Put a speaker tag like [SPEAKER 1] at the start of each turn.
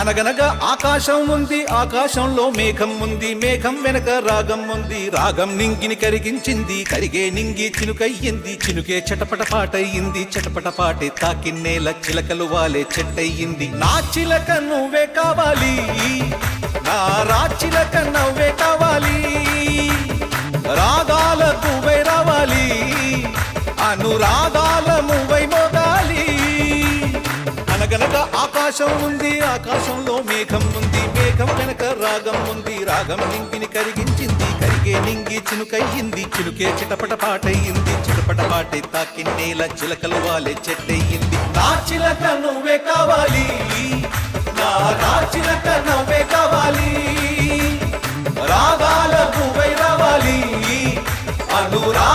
[SPEAKER 1] అనగనగా ఆకాశం ఉంది ఆకాశంలో మేఘం ఉంది మేఘం వెనక రాగం ఉంది. రాగం నింగిని కరిగించింది కరిగే నింగి చినుకయ్యింది. చినుకే చటపట పాటయ్యింది చటపట పాటే తాకిన్నేల చిలకలు వాలే చెట్టయ్యింది. నా చిలక నువ్వే కావాలి నా రాచిలక నవ్వే కావాలి. రాగాల నువ్వే రావాలి అనురాగ గనక ఆకాశం ఉంది ఆకాశంలో మేఘం ఉంది మేఘం గనక రాగం ఉంది రాగం నింగిని కరిగించింది కరిగే నింగి చినుకయ్యింది చినుకే చిటపట పాటయ్యింది చిటపట పాటై తాకి నేల చిలకలు వాలే చెట్టయ్యింది. నా చిలక నువ్వే కావాలి నా చిలక నువ్వే కావాలి. రాగాల నువ్వై రావాలి అనురా